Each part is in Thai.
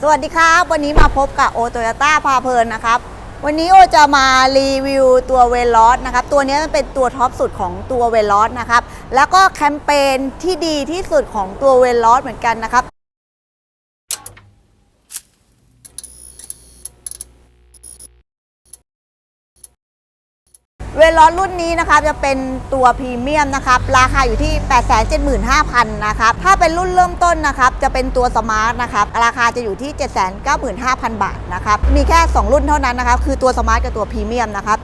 สวัสดีครับ วันนี้มาพบกับโอโตโยต้าพาเพลินนะครับ วันนี้โอจะมารีวิวตัวเวลอสนะครับ ตัวนี้มันเป็นตัวท็อปสุดของตัวเวลอสนะครับ แล้วก็แคมเปญที่ดีที่สุดของตัวเวลอสเหมือนกันนะครับ ลอรุ่นนี้นะคะจะเป็นตัวพรีเมียมนะครับราคาอยู่ที่ 875,000นะครับถ้าเป็นรุ่นเริ่มต้นนะครับจะเป็นตัวสมาร์ทนะครับราคาจะอยู่ที่ 795,000 บาทนะครับมีแค่ 2 รุ่นเท่านั้นนะครับคือตัวสมาร์ทกับตัวพรีเมียมนะครับ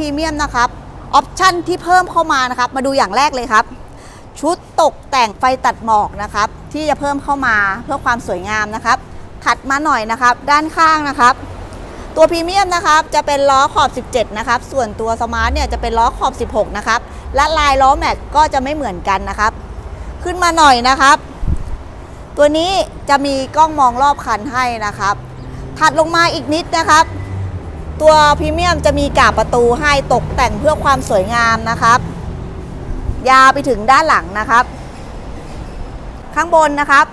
พรีเมียมนะครับออปชั่นที่เพิ่มเข้ามานะครับ มาดูอย่างแรกเลยครับ ชุดตกแต่งไฟตัดหมอกนะครับ ที่จะเพิ่มเข้ามาเพื่อความสวยงามนะครับ ถัดมาหน่อยนะครับ ด้านข้างนะครับ ตัวพรีเมียมนะครับจะเป็นล้อขอบ 17 นะครับ ส่วนตัวสมาร์ทเนี่ยจะเป็นล้อขอบ 16 นะครับ และลายล้อแม็กก็จะไม่เหมือนกันนะครับ ขึ้นมาหน่อยนะครับ ตัวนี้จะมีกล้องมองรอบคันให้นะครับ ถัดลงมาอีกนิดนะครับ ตัวพรีเมียมจะมีกาบประตูให้ตกแต่งเพื่อความสวยงามนะครับ ยาวไปถึงด้านหลังนะครับ ข้างบนนะครับ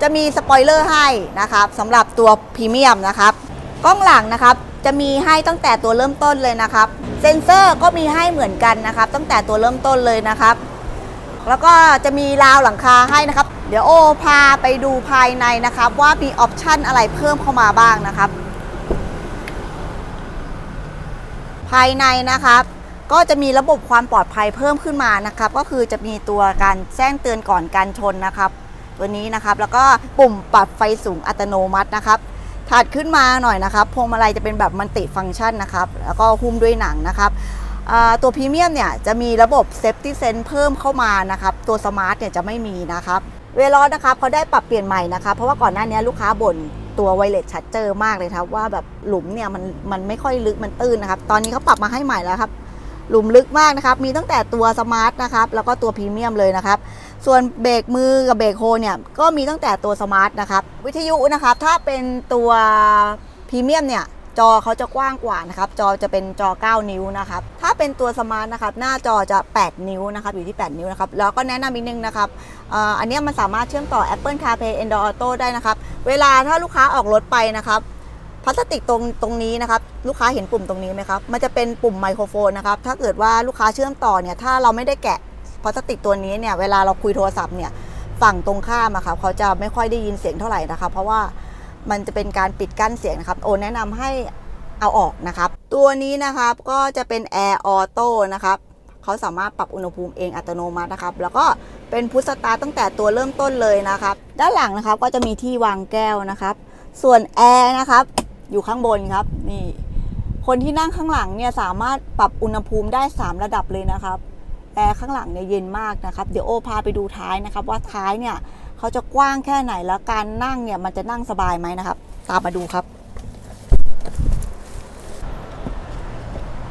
จะมีสปอยเลอร์ให้นะครับสำหรับตัวพรีเมียมนะครับกล้องหลังนะครับจะมีให้ตั้งแต่ตัวเริ่มต้นเลยนะครับ เซนเซอร์ก็มีให้เหมือนกันนะครับ ตั้งแต่ตัวเริ่มต้นเลยนะครับ แล้วก็จะมีราวหลังคาให้นะครับ เดี๋ยวโอพาไปดูภายในนะครับ ว่ามีออปชันอะไรเพิ่มเข้ามาบ้างนะครับ ภายในนะครับก็จะมีระบบความปลอดภัยเพิ่มขึ้นมานะครับ ก็คือจะมีตัวการแจ้งเตือนก่อนการชนนะครับ ตัวนี้นะครับแล้วก็ปุ่มปรับไฟสูงอัตโนมัตินะครับถัดขึ้นมาหน่อยนะครับพวงมาลัยจะเป็นแบบมัลติฟังก์ชันนะครับ แล้วก็หุ้มด้วยหนังนะครับตัวพรีเมียมเนี่ยจะมีระบบเซฟตี้เซนเพิ่มเข้ามานะครับ ตัวสมาร์ทเนี่ยจะไม่มีนะครับ เวลอนะครับเขาได้ปรับเปลี่ยนใหม่นะครับ เพราะว่าก่อนหน้านี้ลูกค้าบ่น ตัวไวเลสชัดเจอมากเลยครับ ว่าแบบหลุมเนี่ยมันมันไม่ค่อยลึกมันตื้นนะครับ ตอนนี้เขาปรับมาให้ใหม่แล้วครับหลุมลึกมากนะครับ มีตั้งแต่ตัวสมาร์ทนะครับ แล้วก็ตัวพรีเมียมเลยนะครับ ส่วนเบรกมือกับเบรกโฮเนี่ย ก็มีตั้งแต่ตัวสมาร์ทนะครับ วิทยุนะครับ ถ้าเป็นตัวพรีเมียมเนี่ย จอเขาจะกว้างกว่านะครับ จอจะเป็นจอ 9 นิ้วนะครับ ถ้าเป็นตัวสมาร์ทนะครับ หน้าจอจะ 8 นิ้วนะครับ อยู่ที่ 8 นิ้วนะครับ แล้วก็แนะนำอีกนึงนะครับอ่ออันนี้มันสามารถเชื่อมต่อ Apple CarPlay Android Auto ได้นะครับ เวลาถ้าลูกค้าออกรถไปนะครับพลาสติกตรงตรงนี้นะครับ ลูกค้าเห็นปุ่มตรงนี้ไหมครับ มันจะเป็นปุ่มไมโครโฟนนะครับ ถ้าเกิดว่าลูกค้าเชื่อมต่อเนี่ย ถ้าเราไม่ได้แกะพลาสติกตัวนี้เนี่ย เวลาเราคุยโทรศัพท์เนี่ย ฝั่งตรงข้ามอะครับเขาจะไม่ค่อยได้ยินเสียงเท่าไหร่นะครับเพราะว่า มันจะเป็นการปิดกั้นเสียงนะครับ โอนแนะนำให้เอาออกนะครับ ตัวนี้นะครับก็จะเป็น Air Auto นะครับเขาสามารถปรับอุณหภูมิเองอัตโนมัตินะครับ แล้วก็เป็นพุทสตาร์ตั้งแต่ตัวเริ่มต้นเลยนะครับ ด้านหลังนะครับก็จะมีที่วางแก้วนะครับ ส่วนแอร์นะครับ อยู่ข้างบนครับนี่คนที่นั่งข้างหลังเนี่ยสามารถปรับอุณหภูมิได้ 3 ระดับเลยนะครับแอร์ข้างหลังเนี่ยเย็นมากนะครับ เดี๋ยวโอพาไปดูท้ายนะครับ ว่าท้ายเนี่ย เขาจะกว้างแค่ไหนแล้วการนั่งเนี่ยมันจะนั่งสบายไหมนะครับ ตามมาดูครับ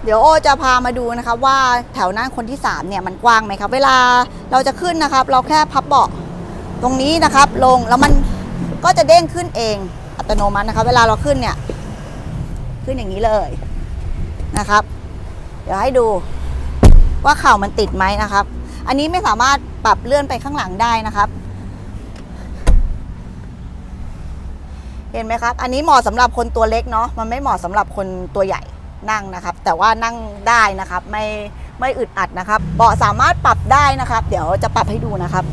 เดี๋ยวโอจะพามาดูนะครับ ว่าแถวนั่งคนที่3เนี่ยมันกว้างไหมครับ เวลาเราจะขึ้นนะครับ เราแค่พับเบาะตรงนี้นะครับ ลงแล้วมันก็จะเด้งขึ้นเองอัตโนมัตินะครับ เวลาเราขึ้นเนี่ย ขึ้นอย่างนี้เลยนะครับ เดี๋ยวให้ดูว่าเข่ามันติดไหมนะครับ อันนี้ไม่สามารถปรับเลื่อนไปข้างหลังได้นะครับ เห็นไหมครับ อันนี้เหมาะสำหรับคนตัวเล็กเนาะ มันไม่เหมาะสำหรับคนตัวใหญ่นั่งนะครับ แต่ว่านั่งได้นะครับ ไม่ไม่อึดอัดนะครับ เบาะสามารถปรับได้นะครับ เดี๋ยวจะปรับให้ดูนะครับ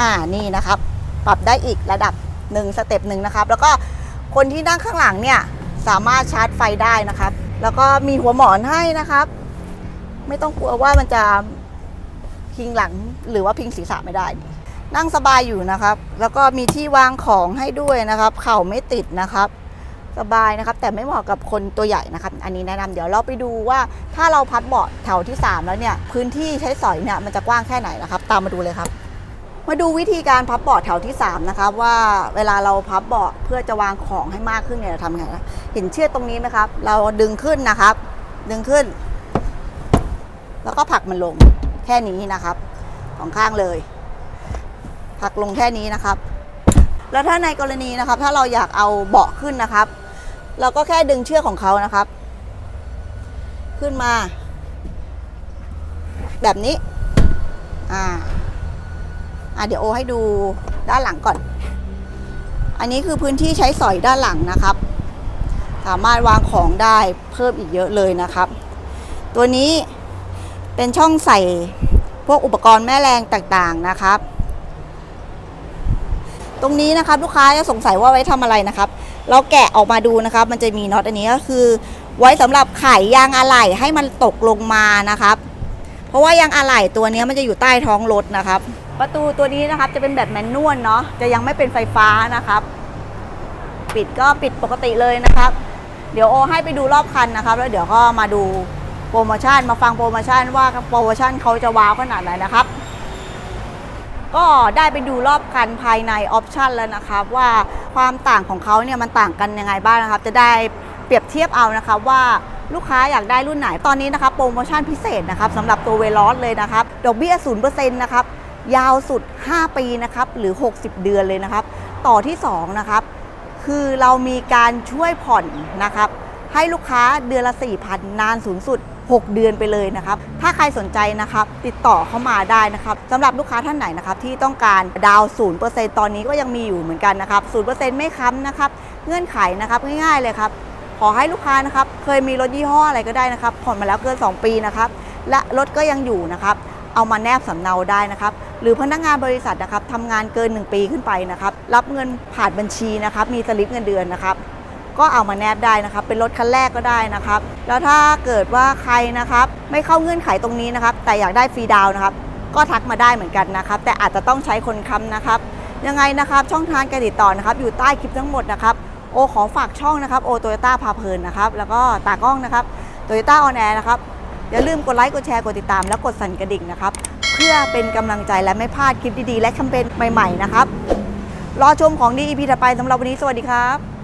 อ่า นี่นะครับ ปรับได้อีกระดับหนึ่งสเต็ปหนึ่งนะครับ แล้วก็คนที่นั่งข้างหลังเนี่ยสามารถชาร์จไฟได้นะครับ แล้วก็มีหัวหมอนให้นะครับ ไม่ต้องกลัวว่ามันจะพิงหลังหรือว่าพิงศีรษะไม่ได้ นั่งสบายอยู่นะครับ แล้วก็มีที่วางของให้ด้วยนะครับ เข่าไม่ติดนะครับ สบายนะครับ แต่ไม่เหมาะกับคนตัวใหญ่นะครับ อันนี้แนะนำเดี๋ยวเราไปดูว่าถ้าเราพับเบาะแถวที่ 3 แล้วเนี่ย พื้นที่ใช้สอยเนี่ยมันจะกว้างแค่ไหนนะครับ ตามมาดูเลยครับ มาดูวิธีการพับเบาะแถวที่ 3 นะครับว่าเวลาเราพับเบาะเพื่อจะวางของให้มากขึ้นเนี่ยเราทำไงนะเห็นเชือกตรงนี้ไหมครับ เราดึงขึ้นนะครับ ดึงขึ้น แล้วก็ผลักมันลงแค่นี้นะครับสองข้างเลย ผลักลงแค่นี้นะครับ แล้วถ้าในกรณีนะครับ ถ้าเราอยากเอาเบาะขึ้นนะครับ เราก็แค่ดึงเชือกของเขานะครับ ขึ้นมา แบบนี้ อ่าอะเดี๋ยวโอให้ดูด้านหลังก่อน อันนี้คือพื้นที่ใช้สอยด้านหลังนะครับ สามารถวางของได้เพิ่มอีกเยอะเลยนะครับ ตัวนี้เป็นช่องใส่พวกอุปกรณ์แม่แรงต่างๆนะครับ ตรงนี้นะครับลูกค้าจะสงสัยว่าไว้ทำอะไรนะครับ เราแกะออกมาดูนะครับ มันจะมีน็อตอันนี้ก็คือ ไว้สำหรับไขยางอะไหล่ให้มันตกลงมานะครับ เพราะว่ายางอะไหล่ตัวนี้มันจะอยู่ใต้ท้องรถนะครับ ประตูตัวนี้นะครับจะเป็นแบบแมนนวลเนาะจะยังไม่เป็นไฟฟ้านะครับ ปิดก็ปิดปกติเลยนะครับ เดี๋ยวโอให้ไปดูรอบคันนะครับ แล้วเดี๋ยวก็มาดูโปรโมชั่นมาฟังโปรโมชั่นว่าโปรโมชั่นเขาจะว้าวขนาดไหนนะครับ ก็ได้ไปดูรอบคันภายในออปชันแล้วนะครับว่าความต่างของเขาเนี่ยมันต่างกันยังไงบ้างนะครับจะได้เปรียบเทียบเอานะครับว่าลูกค้าอยากได้รุ่นไหนตอนนี้นะครับโปรโมชั่นพิเศษนะครับสำหรับตัวเวลอสเลยนะครับดอกเบี้ย0%นะครับยาวสุด 5 ปีนะครับหรือ 60 เดือนเลยนะครับ ต่อที่ 2 นะครับ คือเรามีการช่วยผ่อนนะครับ ให้ลูกค้าเดือนละ 4,000 นานสูงสุด 6 เดือนไปเลยนะครับ ถ้าใครสนใจนะครับ ติดต่อเข้ามาได้นะครับสำหรับลูกค้าท่านไหนนะครับ ที่ต้องการดาวน์0%ตอนนี้ก็ยังมีอยู่เหมือนกันนะครับ0%ไม่ค้ำนะครับ เงื่อนไขนะครับง่ายๆเลยครับ ขอให้ลูกค้านะครับ เคยมีรถยี่ห้ออะไรก็ได้นะครับ ผ่อนมาแล้วเกิน 2 ปีนะครับ และรถก็ยังอยู่นะครับ เอามาแนบสำเนาได้นะครับ หรือพนักงานบริษัทนะครับทำงานเกิน 1 ปีขึ้นไปนะครับ รับเงินผ่านบัญชีนะครับ มีสลิปเงินเดือนนะครับ ก็เอามาแนบได้นะครับ เป็นรถคันแรกก็ได้นะครับ แล้วถ้าเกิดว่าใครนะครับ ไม่เข้าเงื่อนไขตรงนี้นะครับ แต่อยากได้ฟรีดาวนะครับ ก็ทักมาได้เหมือนกันนะครับ แต่อาจจะต้องใช้คนค้ำนะครับ ยังไงนะครับ ช่องทางการติดต่อนะครับ อยู่ใต้คลิปทั้งหมดนะครับ โอขอฝากช่องนะครับโอโตโยต้าพาเพลินนะครับ แล้วก็ตากล้องนะครับโตโยต้าออนแอร์นะครับ อย่าลืมกดไลค์ กดแชร์ กดติดตาม และกดสั่นกระดิ่งนะครับ เพื่อเป็นกำลังใจและไม่พลาดคลิปดีๆ และแคมเปญใหม่ ๆ นะครับ รอชมของดีอีพีถัดไปสำหรับวันนี้สวัสดีครับ